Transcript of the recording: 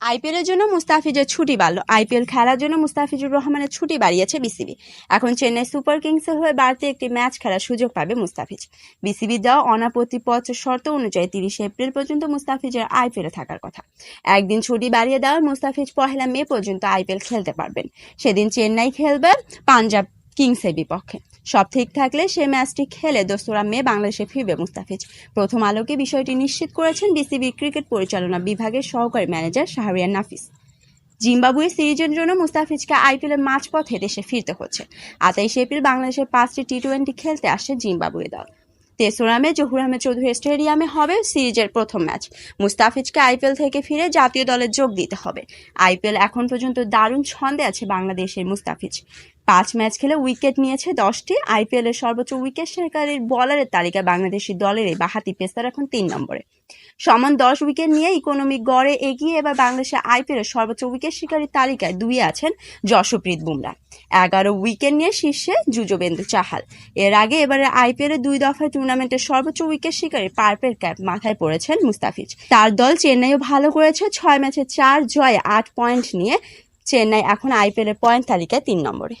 আইপিএলের জন্য মুস্তাফিজের ছুটি বাড়ল। আইপিএল খেলার জন্য মুস্তাফিজুর রহমানের ছুটি বাড়িয়েছে বিসিবি। এখন চেন্নাই সুপার কিংসের হয়ে বাড়তি একটি ম্যাচ খেলার সুযোগ পাবে মুস্তাফিজ। বিসিবি দেওয়া অনাপত্তিপত্র শর্ত অনুযায়ী তিরিশে এপ্রিল পর্যন্ত মুস্তাফিজের আইপিএলে থাকার কথা। একদিন ছুটি বাড়িয়ে দেওয়ার মুস্তাফিজ পহেলা মে পর্যন্ত আইপিএল খেলতে পারবেন। সেদিন চেন্নাই খেলবে পাঞ্জাব কিংসের বিপক্ষে। সব ঠিক থাকলে সে ম্যাচটি খেলে দোসরা মে বাংলাদেশে ফিরবে মুস্তাফিজ। প্রথম আলোকে বিষয়টি নিশ্চিত করেছেন বিসিবি ক্রিকেট পরিচালনা বিভাগের সহকারী ম্যানেজার শাহরিয়ার নাফিস। জিম্বাবুয়ে সিরিজের জন্য মুস্তাফিজকে আইপিএলের মাঝপথে দেশে ফিরতে হচ্ছে। আতাইশে এপ্রিল বাংলাদেশের পাঁচটি টি টোয়েন্টি খেলতে আসছে জিম্বাবুয়ে দল। তেসরা মে জহুর আহমেদ চৌধুরী স্টেডিয়ামে হবে সিরিজের প্রথম ম্যাচ। মুস্তাফিজকে আইপিএল থেকে ফিরে জাতীয় দলে যোগ দিতে হবে। আইপিএল এখন পর্যন্ত দারুণ ছন্দে আছে বাংলাদেশের মুস্তাফিজ। পাঁচ ম্যাচ খেলে উইকেট নিয়েছে দশটি। আইপিএল এর সর্বোচ্চ উইকেট শিকারীর বলারের তালিকা বাংলাদেশি দলের এই বাহাতি পেসার এখন তিন নম্বরে। সমান দশ উইকেট নিয়ে ইকোনমিক গড়ে এগিয়ে এবার বাংলাদেশের আইপিএল এর সর্বোচ্চ উইকেট শিকারীর তালিকায় দুই আছেন যশপ্রীত বুমরা। এগারো উইকেট নিয়ে শীর্ষে যুজবেন্দু চাহাল। এর আগে এবারে আইপিএল এর দুই দফায় টুর্নামেন্টের সর্বোচ্চ উইকেট শিকারী পার্পেল ক্যাপ মাথায় পড়েছেন মুস্তাফিজ। তার দল চেন্নাইও ভালো করেছে, ছয় ম্যাচে চার জয়ে আট পয়েন্ট নিয়ে চেন্নাই এখন আইপিএল এর পয়েন্ট তালিকায় তিন নম্বরে।